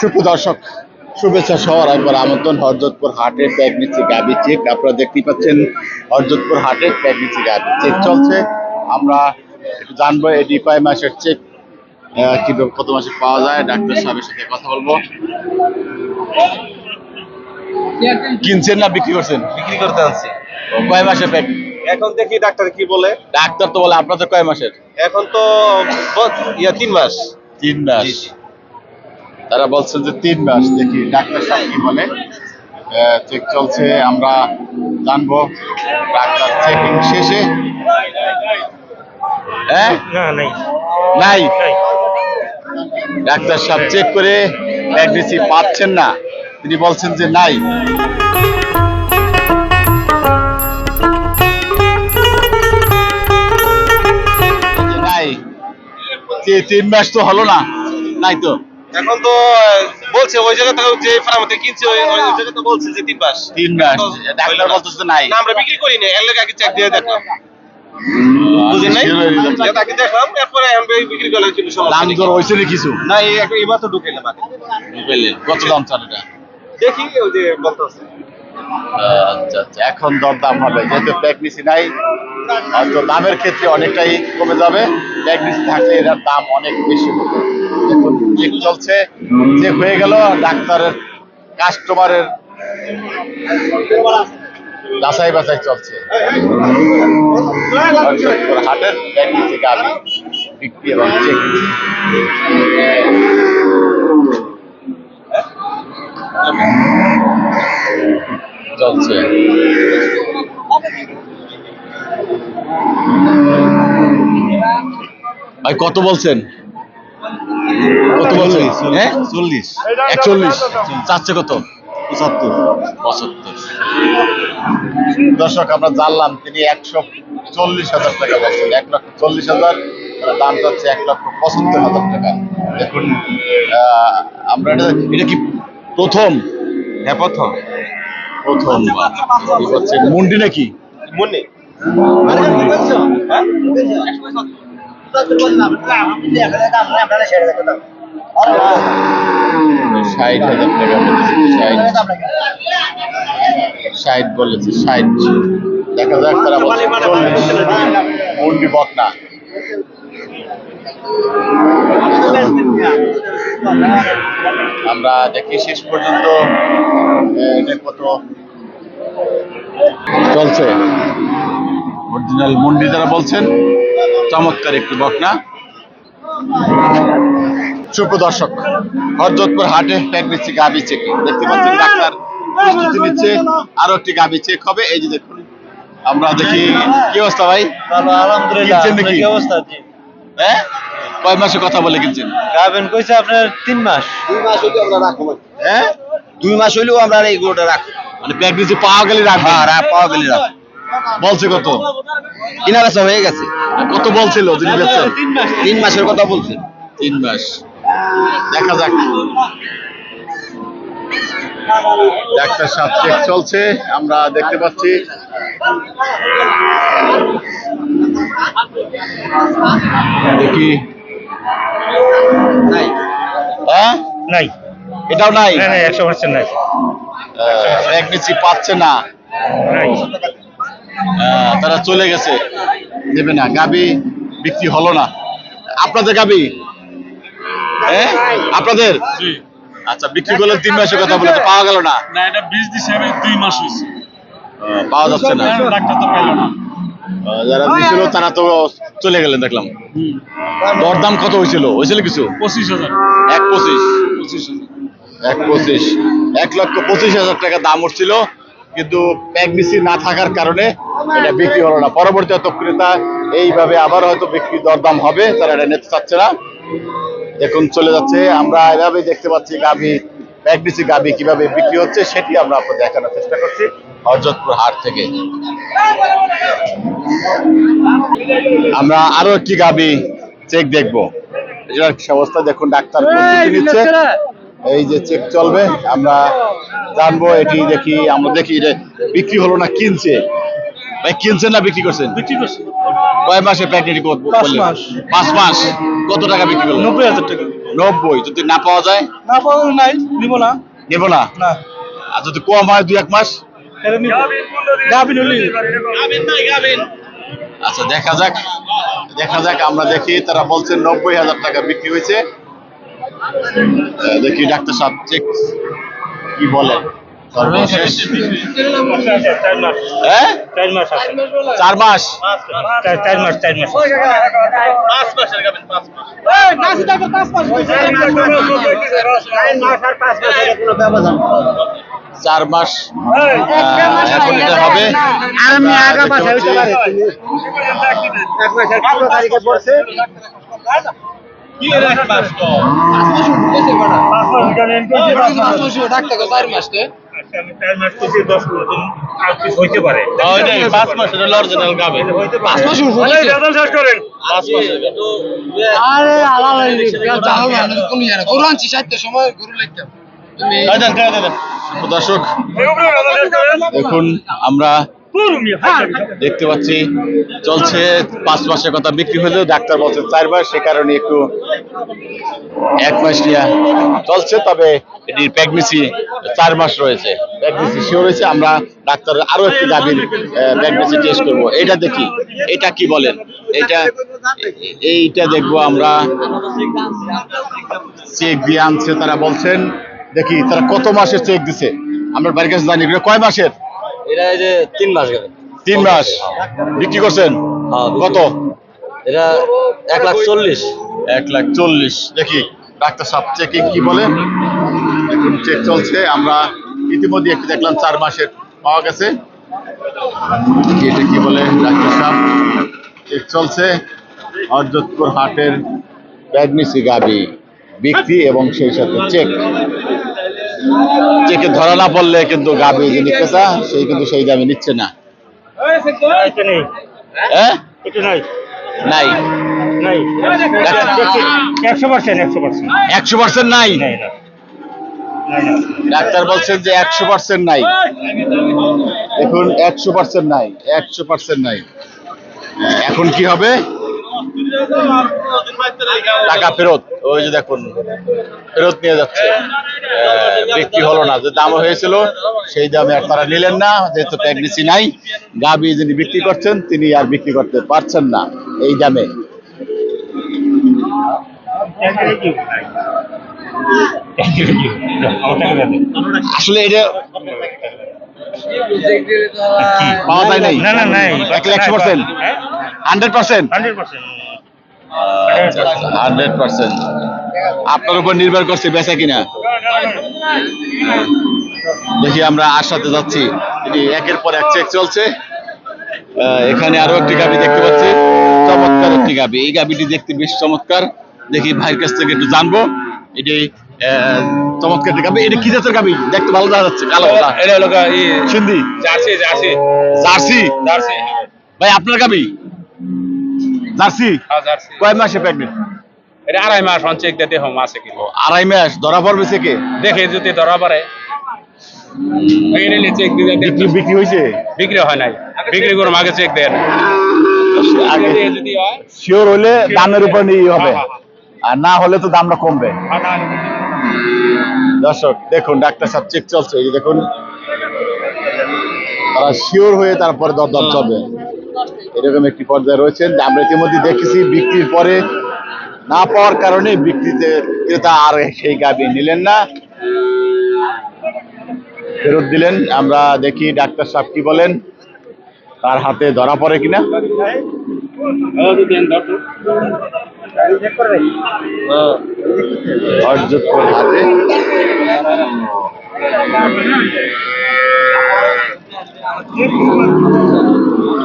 সুপ্র দর্শক শুভেচ্ছা সবার একবার আমন্ত্রণ হরজতপুর হাটের ব্যাগ নিচ্ছে গাবি চেক। আপনারা দেখতেই পাচ্ছেন হরজতপুর হাটের ব্যাগ নিচ্ছে গাবি চেক। চলছে আমরা একটু জানব এই ডিপাই মাসের চেক কীভাবে কত মাসে পাওয়া যায় ডাক্তার সাহেবের সাথে কথা বলব। কিনছেন না বিক্রি করছেন? বিক্রি করতে আনছি। কয় মাসের প্যাক? এখন দেখি ডাক্তার কি বলে। ডাক্তার তো বলে আপনাদের কয় মাসের? এখন তো ইয়া তিন মাস। তিন মাস। তারা বলছেন যে তিন মাস দেখি ডাক্তার সাহেব কি বলে চেক চলছে আমরা জানব। ডাক্তার চেকিং শেষে। হ্যাঁ? নাই। ডাক্তার সাহেব চেক করে প্রেগনেন্সি পাচ্ছেন না। তিনি বলছেন যে নাই। নাই। তিন মাস তো হলো না। নাই তো? এখন তো বলছে ওই জায়গা থেকে যে ফার্মাতে কিনছে ওই ওই জায়গা তো বলছে যে তিন মাস। তিন মাস। ডাক্তার বলতেছে তো নাই। না আমরা বিক্রি করি না এর লাগে আগে চেক দিয়ে দেখলাম। বুঝেন নাই? তাকে দেখলাম আমরা বিক্রি করলে সমস্যা। দর না কিছু? না এই এক- এবার তো ঢুকে না কত দাম চান এটা? দেখি ওই যে বলতেছে। আচ্ছা আচ্ছা। এখন দরদাম হবে। যেহেতু প্রেগনেন্সি নাই, হয়তো দামের ক্ষেত্রে অনেকটাই কমে যাবে। প্রেগনেন্সি থাকলে এটার দাম অনেক বেশি হবে। চলছে। যে হয়ে গেল, ডাক্তারের কাস্টমারের যাচাই বাছাই চলছে। হাটের প্রেগনেন্সি গাড়ি বিক্রি এবং চেক চলছে। ভাই কত বলছেন? কত বলছেন? হ্যাঁ? চল্লিশ। একচল্লিশ। চাচ্ছে কত? পঁচাত্তর। পঁচাত্তর। দর্শক আমরা জানলাম তিনি একশো চল্লিশ হাজার টাকা বলছেন এক লক্ষ চল্লিশ হাজার তার দাম যাচ্ছে এক লক্ষ পঁচাত্তর হাজার টাকা। দেখুন আহ, আমরা এটা এটা কি প্রথম? হ্যাঁ প্রথম। প্রথম হচ্ছে মুন্ডি নাকি? ষাট হাজার টাকা বলেছে ষাট। ষাট বলেছে ষাট। দেখা যাক তারা চল্লিশ। মুন্ডি বকনা আমরা দেখি শেষ পর্যন্ত এটা কত? চলছে। অরিজিনাল মুন্ডি যারা বলছেন চমৎকার একটি বকনা সুপ্র দর্শক হরজতপুর হাটে ট্যাগ নিচ্ছে গাবি চেক দেখতে পাচ্ছেন ডাক্তার প্রস্তুতি নিচ্ছে আরও একটি গাবি চেক হবে। এই যে দেখুন আমরা দেখি কি অবস্থা ভাই? আলহামদুলিল্লাহ। নাকি? কি অবস্থা? হ্যাঁ? কয় মাসে কথা বলে কিনছেন? গাবেন কইছে আপনার তিন মাস। হ্যাঁ? দুই মাস হইলেও আমরা এই গরুটা রাখি মানে প্রেগনেন্সি পাওয়া গেলে রাখবেন হ্যাঁ পাওয়া গেলে রাখি। বলছে কত? কিনা বেচা হয়ে গেছে। কত বলছিল যিনি বেচছেন? তিন মাসের কথা বলছে। তিন মাস। দেখা যাক। ডাক্তার সাহেব চেক চলছে আমরা দেখতে পাচ্ছি। দেখি। হ্যাঁ? নাই। এটাও নাই? নাই নাই একশো পার্সেন্ট নাই। প্রেগনেন্সি পাচ্ছে না। নাই। তারা চলে গেছে। দেবে না গাবি বিক্রি হলো না। আপনাদের গাবি? হ্যাঁ? আপনাদের? আচ্ছা বিক্রি করলে তিন মাসের কথা বলে পাওয়া গেল না? না এটা বীজ দিছে আমি দুই মাস হয়েছে পাওয়া যাচ্ছে না। ডাক্তার তো পাইলো না। যারা দিছিল তারা তো চলে গেলেন দেখলাম। দরদাম কত হয়েছিল? হয়েছিল কিছু? পঁচিশ হাজার। এক পঁচিশ। পঁচিশ এক পঁচিশ। এক লক্ষ পঁচিশ হাজার টাকা দাম উঠছিল কিন্তু প্যাগনিসি না থাকার কারণে এটা বিক্রি হলো না। পরবর্তী হয়তো ক্রেতা এইভাবে আবার হয়তো বিক্রি দরদাম হবে তারা এটা নিতে চাচ্ছে না। এখন চলে যাচ্ছে। আমরা এভাবে দেখতে পাচ্ছি গাভি প্যাগনিসি গাভি কীভাবে বিক্রি হচ্ছে সেটি আমরা আপনাদের দেখানোর চেষ্টা করছি। হরজতপুর হাট থেকে। আমরা আরও একটি গাভি চেক দেখব। এটার অবস্থা দেখুন ডাক্তার নিচ্ছে। এই যে চেক চলবে আমরা জানব এটি দেখি আমরা দেখি এটা বিক্রি হলো না কিনছে। ভাই কিনছেন না বিক্রি করছেন? বিক্রি করছি। কয় মাসে প্যাকেট পাঁচ মাস। পাঁচ মাস। কত টাকা বিক্রি করলেন? নব্বই হাজার টাকা। নব্বই যদি না পাওয়া যায়? না পাওয়া নাই নিব না। নিব না? না। আর যদি কম হয় দুই এক মাস? গাবিন আচ্ছা দেখা যাক। দেখা যাক আমরা দেখি তারা বলছেন নব্বই হাজার টাকা বিক্রি হয়েছে। দেখি ডাক্তার সাহেব চেক কি বলেন। চার মাস হ্যাঁ চার মাস চার মাস চার মাস মাস পাঁচ মাসের গাবেন পাঁচ মাস মাস এখন এটা হবে দেখতে পাচ্ছি, কি এর মাস তো চার মাস দশ দিন হইতে পারে। পাঁচ অরিজিনাল পাঁচ দর্শক দেখুন আমরা দেখতে পাচ্ছি, চলছে পাঁচ মাসের কথা বিক্রি হলেও ডাক্তার বলছে চার মাস, সে কারণে একটু এক মাস নিয়ে চলছে, তবে এটির প্রেগনেন্সি চার মাস রয়েছে। প্রেগনেন্সি শিওর রয়েছে আমরা ডাক্তার আরও একটি গাভীর প্রেগনেন্সি টেস্ট করব। এটা দেখি, এটা কি বলেন? এটা, এইটা দেখব আমরা। চেক দিয়ে আনছে তারা বলছেন, দেখি তারা কত মাসের চেক দিছে? আমরা বাড়ির কাছে জানি কয় মাসের? এটা এই যে তিন মাস গেলে। তিন মাস? বিক্রি করছেন? হ্যাঁ। কত? এটা এক লাখ চল্লিশ। এক লাখ চল্লিশ। দেখি ডাক্তার সাহেব চেকিং কি বলে? এখন চেক চলছে আমরা ইতিমধ্যে একটু দেখলাম চার মাসের পাওয়া গেছে। এটা কি বলে ডাক্তার সাহেব। চেক চলছে হরজতপুর হাটের প্রেগনেন্সি গাবি বিক্রি এবং সেই সাথে চেক চেকে ধরা না পড়লে কিন্তু গাবি যে নিতে চা সেই কিন্তু সেই দামে নিচ্ছে না। এটা নেই হ্যাঁ? এটা নাই। নাই। নাই। একশো পার্সেন্ট একশো পার্সেন্ট। একশো পার্সেন্ট নাই? নাই না। নাই না। ডাক্তার বলছেন যে একশো পার্সেন্ট নাই। দেখুন একশো পার্সেন্ট নাই একশো পার্সেন্ট নাই। হ্যাঁ, এখন কি হবে? টাকা ফেরত ওই যে দেখুন ফেরত নিয়ে যাচ্ছে। বিক্রি হলো না যে দাম হয়েছিল সেই দামে আর তারা নিলেন না যেহেতু প্রেগনেন্সি নাই গাবি যিনি বিক্রি করছেন তিনি আর বিক্রি করতে পারছেন না এই দামে। আসলে এটা পাওয়া যায় নাই। এক lakh percent hundred percent hundred percent hundred percent আপনার উপর নির্ভর করছে বেচা কিনা। দেখি আমরা আশাতে যাচ্ছি। এটি একের পর এক চেক চলছে। এখানে আরও একটি গাবি দেখতে পাচ্ছি। চমৎকার একটি গাবি। এই গাবিটি দেখতে বেশ চমৎকার। দেখি ভাইয়ের কাছ থেকে একটু জানব। এটি চমৎকার একটি গাবি। এটা কি জাতের গাবি? দেখতে ভালো দেখা যাচ্ছে। কালো কালো। এটা হলো Sindhi. Jersey jersey. Jersey? Jersey. ভাই আপনার গাবি? জার্সি হ্যাঁ কয় মাসে প্রেগনেন্ট? এটা আড়াই মাস হম আছে কি আড়াই মাস ধরা পড়বে দেখে যদি ধরা পড়ে। বিক্রি বিক্রি হয়েছে? বিক্রি হয় নাই। বিক্রি করুম আগে চেক দেয় না আগে যদি হয়। শিওর হলে দামের উপর নিয়ে হবে। হ্যাঁ, আর না হলে তো দামটা কমবে। দর্শক দেখুন ডাক্তার সাহেব চেক চলছে। দেখুন তারা শিওর হয়ে তারপরে দরদাম চলবে। এরকম একটি পর্যায়ে রয়েছেন আমরা ইতিমধ্যে দেখেছি বিক্রির পরে না পাওয়ার কারণে বিক্রিতে ক্রেতা আর সেই গাবি নিলেন না। ফেরত দিলেন। আমরা দেখি ডাক্তার সাহেব কি বলেন, তার হাতে ধরা পড়ে কিনা।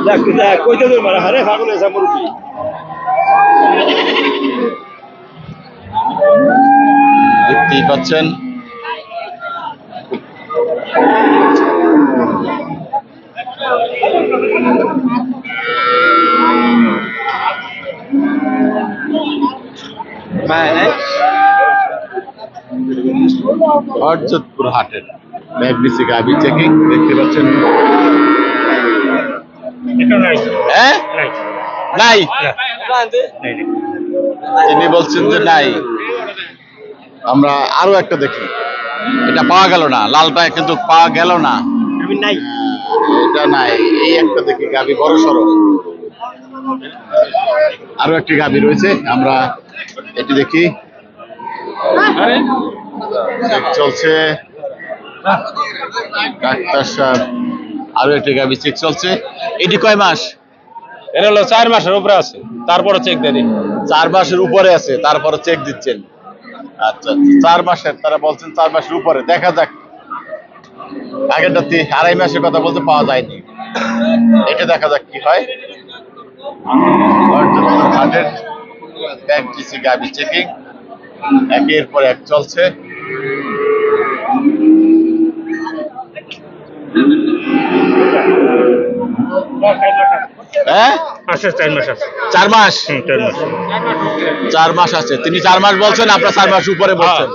অর্জতপুর হাতে কইতে তোর মারা হারে পাগল হয়েছে মুরব্বী দেখতেই পাচ্ছেন। হরজতপুর হাটের ম্যাগনিসি গাবি চেকিং দেখতে পাচ্ছেন। হ্যাঁ নাই। নাই নাই। নাই? তিনি বলছেন যে নাই। আমরা আরও একটা দেখি। এটা পাওয়া গেল না। লালটা কিন্তু পাওয়া গেল না। নাই। এটা নাই। এই একটা দেখি গাবি বড় সড়ো। আরও একটি গাবি রয়েছে। আমরা এটি দেখি। চলছে। ডাক্তার সাহেব। আরও একটি গাবি চেক চলছে। এটি কয় মাস? এটা হলো চার মাসের উপরে আছে। তারপরে চেক দিন চার মাসের উপরে আছে তারপরে চেক দিচ্ছেন। আচ্ছা আচ্ছা, চার মাসের তারা বলছেন চার মাসের উপরে। দেখা যাক। আগেরটা আড়াই মাসের কথা বলতে পাওয়া যায়নি। এটা দেখা যাক কি হয়। হান্ড্রেড ব্যাংক চেকিং একের পর এক চলছে। চার মাস চার মাস? হুম চার মাস। চার মাস আছে। তিনি চার মাস বলছেন আপনার চার মাস উপরে বলছেন।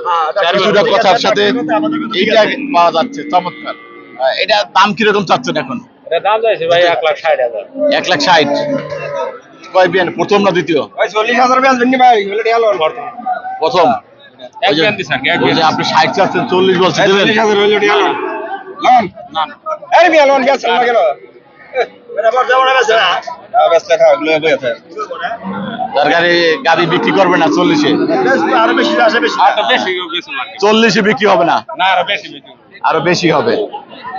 কিছুটা কথার সাথে এইটা পাওয়া যাচ্ছে চমৎকার। এটা দাম কীরকম চাচ্ছেন এখন? দাম যাইছে ভাই এক লাখ ষাট হাজার। এক লাখ ষাট। কয় বিয়ান? প্রথম না দ্বিতীয়? চল্লিশ হাজার ভাই প্রথম। আপনি ষাট চাচ্ছেন চল্লিশ বলছেন দেবেন? হইলে লোন। লোন মিয়া লোন বেচছেন না কেন বেচলে খাওয়া গুলো বই আছে। তার গাড়ি বিক্রি করবে না চল্লিশে? আরও বেশি আসে বেশি। আর তো বেশি বেশি লাগে চল্লিশে বিক্রি হবে না? না আরও বেশি বেশি আরও বেশি হবে।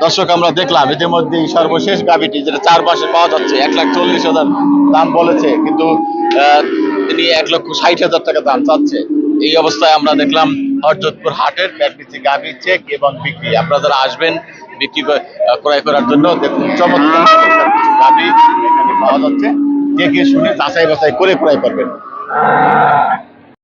দর্শক আমরা দেখলাম ইতিমধ্যে সর্বশেষ গাবিটি যেটা চার মাসে পাওয়া যাচ্ছে এক লাখ চল্লিশ হাজার দাম বলেছে কিন্তু আহ, তিনি এক লক্ষ ষাট হাজার টাকা দাম চাচ্ছে। এই অবস্থায় আমরা দেখলাম হরজতপুর হাটের প্যাকবিচি গাবি চেক এবং বিক্রি। আপনারা যারা আসবেন বিক্রি করে- ক্রয় করার জন্য, দেখুন চমৎকার গাভি এখানে পাওয়া যাচ্ছে। দেখে শুনে যাচাই বাছাই করে ক্রয় করবেন।